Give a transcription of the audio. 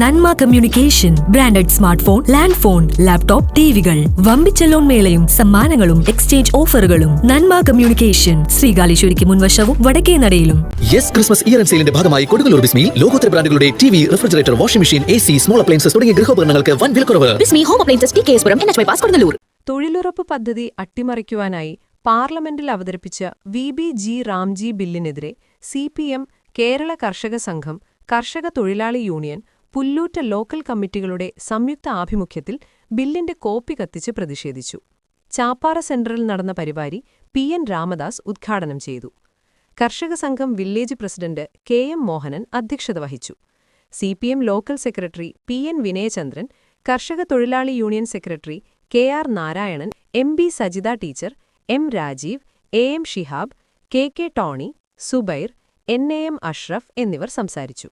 Nanma communication branded smart phone land phone laptop ടിവികൾ. വമ്പിച്ച loan മേളയും സമ്മാനങ്ങളും exchange ഓഫറുകളും. നന്മ കമ്മ്യൂണിക്കേഷൻ ശ്രീകാലേശ്വരിക്ക് മുൻവശവും വടക്കേ നടയിലും. യെസ് ക്രിസ്മസ് ഇയർ ആൻഡ് സെയിലിന്റെ ഭാഗമായി കൊടുങ്ങല്ലൂർ ബിസ്മിയിൽ ലോകോത്തര ബ്രാൻഡുകളുടെ T V refrigerator washing machine A C small appliances തുടങ്ങിയ ഗൃഹോപകരണങ്ങൾക്ക് വൻ വിലക്കുറവ്. Bismi home appliances T K S N H bypass Kodungallur. തൊഴിലുറപ്പ് പദ്ധതി അട്ടിമറിക്കുവാനായി പാർലമെന്റിൽ അവതരിപ്പിച്ച വി ബി ജി റാംജി ബില്ലിനെതിരെ സി പി എം കേരള കർഷക സംഘം കർഷക തൊഴിലാളി യൂണിയൻ പുല്ലൂറ്റ ലോക്കൽ കമ്മിറ്റികളുടെ സംയുക്ത ആഭിമുഖ്യത്തിൽ ബില്ലിന്റെ കോപ്പി കത്തിച്ച് പ്രതിഷേധിച്ചു. ചാപ്പാറ സെന്ററിൽ നടന്ന പരിപാടി പി എൻ രാമദാസ് ഉദ്ഘാടനം ചെയ്തു. കർഷക സംഘം village president K M Mohanan അധ്യക്ഷത വഹിച്ചു. C P M local secretary P N Vinayachandran കർഷക തൊഴിലാളി union secretary K R Narayanan M B Sajitha teacher M Rajeev A M Shihab K K Tony Subair N A M Ashraf എന്നിവർ സംസാരിച്ചു.